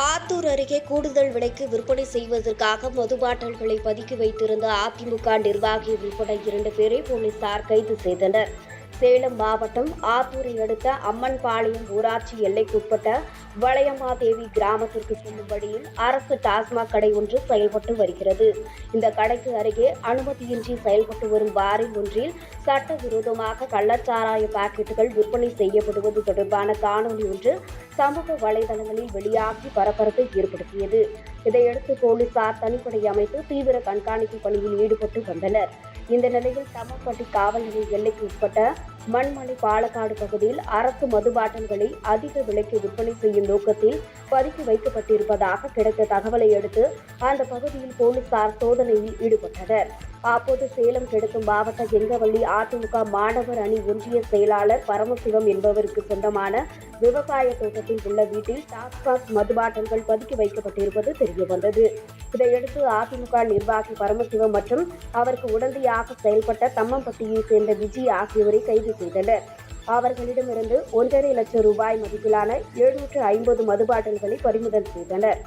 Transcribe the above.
ஆத்தூர் அருகே கூடுதல் விலைக்கு விற்பனை செய்வதற்காக மது பாட்டில்களை பதுக்கி வைத்திருந்த அதிமுக நிர்வாகி உள்பட இரண்டு பேரை போலீசார் கைது செய்தனர். சேலம் மாவட்டம் ஆத்தூரை அடுத்த அம்மன்பாளையம் ஊராட்சி எல்லைக்குட்பட்ட வளையமாதேவி கிராமத்திற்கு செல்லும் வழியில் அரசு டாஸ்மாக் கடை ஒன்று செயல்பட்டு வருகிறது. இந்த கடைக்கு அருகே அனுமதியின்றி செயல்பட்டு வரும் பாரில் ஒன்றில் சட்டவிரோதமாக கள்ளச்சாராய பாக்கெட்டுகள் விற்பனை செய்யப்படுவது தொடர்பான காணொலி ஒன்று சமூக வலைதளங்களில் வெளியாகி பரபரப்பை ஏற்படுத்தியது. இதையடுத்து போலீசார் தனிப்படை அமைத்து தீவிர கண்காணிப்பு பணியில் ஈடுபட்டு வந்தனர். இந்த நிலையில் தம்மம்பட்டி காவல்நிலைய எல்லைக்கு உட்பட்ட மண்மலை பாலக்காடு பகுதியில் அரசு மதுபாட்டங்களை அதிக விலைக்கு விற்பனை செய்யும் நோக்கத்தில் பதுக்கி வைக்கப்பட்டிருப்பதாக கிடைத்த தகவலை அடுத்து அந்த பகுதியில் போலீசார் சோதனையில் ஈடுபட்டனர். அப்போது சேலம் கிடக்கும் மாவட்ட கெங்கவள்ளி அதிமுக மாணவர் அணி ஒன்றிய செயலாளர் பரமசிவம் என்பவருக்கு சொந்தமான விவசாய தோட்டத்தில் உள்ள வீட்டில் டாஸ்மாக் மதுபாட்டங்கள் பதுக்கி வைக்கப்பட்டிருப்பது தெரியவந்தது. இதையடுத்து அதிமுக நிர்வாகி பரமசிவம் மற்றும் அவருக்கு உடந்தையாக செயல்பட்ட தம்மம்பட்டியை சேர்ந்த விஜய் ஆகியோரை கைது செய்தனர். அவர்களிடமிருந்து ஒன்றரை லட்சம் ரூபாய் மதிப்பிலான எழுநூற்று ஐம்பது மது பாட்டில்களை பறிமுதல் செய்தனர்.